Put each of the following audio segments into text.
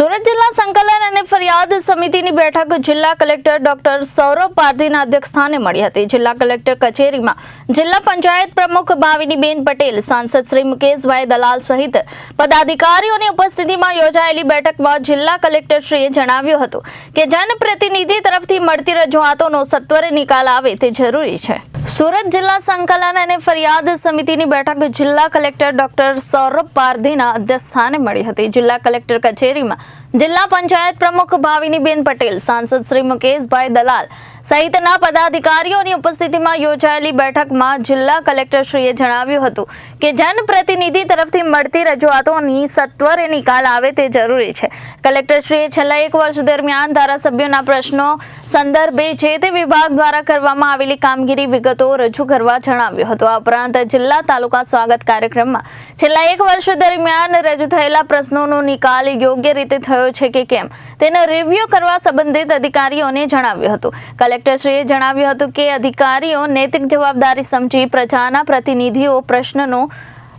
સુરત જિલ્લા સંકલન અને ફરિયાદ સમિતિની બેઠક જિલ્લા કલેક્ટર ડોક્ટર સૌરભ પારધીના અધ્યક્ષસ્થાને મળી હતી. જિલ્લા કલેક્ટર કચેરીમાં જિલ્લા પંચાયત પ્રમુખ ભાવિનીબેન પટેલ, સાંસદ શ્રી મુકેશભાઈ દલાલ સહિત પદાધિકારીઓની ઉપસ્થિતિમાં યોજાયેલી બેઠકમાં જિલ્લા કલેક્ટરશ્રીએ જણાવ્યું હતું કે જનપ્રતિનિધિ તરફથી મળતી રજૂઆતોનો સત્વરે નિકાલ આવે તે જરૂરી છે. સુરત જિલ્લા સંકલન અને ફરિયાદ સમિતિની બેઠક જિલ્લા કલેક્ટર ડોક્ટર સૌરભ પારધીના અધ્યક્ષસ્થાને મળી હતી. જિલ્લા કલેક્ટર કચેરીમાં જિલ્લા પંચાયત પ્રમુખ ભાવિનીબેન પટેલ, સાંસદ શ્રી મુકેશભાઈ દલાલ સહિતના પદાધિકારીઓની ઉપસ્થિતિમાં યોજાયેલી બેઠકમાં જિલ્લા કલેક્ટરશ્રીએ જણાવ્યું હતું કે જનપ્રતિનિધિ તરફથી મળતી રજૂઆતોની સત્વરે નિકાલ આવે તે જરૂરી છે. કલેક્ટરશ્રીએ છેલ્લા એક વર્ષ દરમિયાન ધારાસભ્યોના પ્રશ્નો સંદર્ભે જે તે વિભાગ દ્વારા કરવામાં આવેલી કામગીરી વિગતો રજૂ કરવા જણાવ્યું હતું. આ ઉપરાંત જિલ્લા તાલુકા સ્વાગત કાર્યક્રમમાં છેલ્લા એક વર્ષ દરમિયાન રજૂ થયેલા પ્રશ્નોનો નિકાલ યોગ્ય રીતે થયો છે કે કેમ તેનો રિવ્યુ કરવા સંબંધિત અધિકારીઓને જણાવ્યું હતું. કલેક્ટરશ્રીએ જણાવ્યું હતું કે અધિકારીઓ નૈતિક જવાબદારી સમજી પ્રજાના પ્રતિનિધિઓ પ્રશ્નનો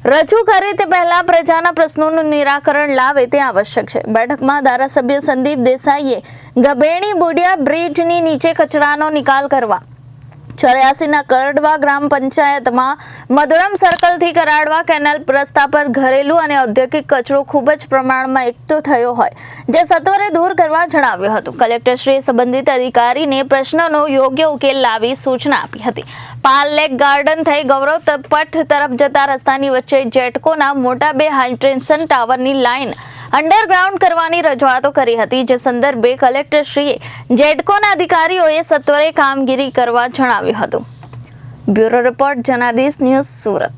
રજૂ કરે તે પહેલા પ્રજાના પ્રશ્નોનું નિરાકરણ લાવે તે આવશ્યક છે. બેઠકમાં ધારાસભ્ય સંદીપ દેસાઈએ ગબેણી બુડિયા બ્રિજની નીચે કચરાનો નિકાલ કરવા ચોર્યાસીના કરડવા ગ્રામ પંચાયતમાં મધુરમ સર્કલથી કરાડવા કેનાલ રસ્તા પર ઘરેલું અને ઔદ્યોગિક કચરો ખૂબ જ પ્રમાણમાં એકઠો થયો હોય, જે સત્વરે દૂર કરવા જણાવ્યું હતું. કલેક્ટરશ્રીએ સંબંધિત અધિકારીને પ્રશ્નનો યોગ્ય ઉકેલ લાવી સૂચના આપી હતી. પાલ લેક ગાર્ડન થઈ ગૌરવ પટ તરફ જતા રસ્તાની વચ્ચે જેટકોના મોટા બે હાઇડ્રેન્સન ટાવરની લાઇન અંડરગ્રાઉન્ડ કરવાની રજૂઆતો કરી હતી. જે સંદર્ભે કલેક્ટરશ્રીએ જેડકોના અધિકારીઓએ સત્વરે કામગીરી કરવા જણાવ્યું હતું. Bureau report Janadesh news Surat.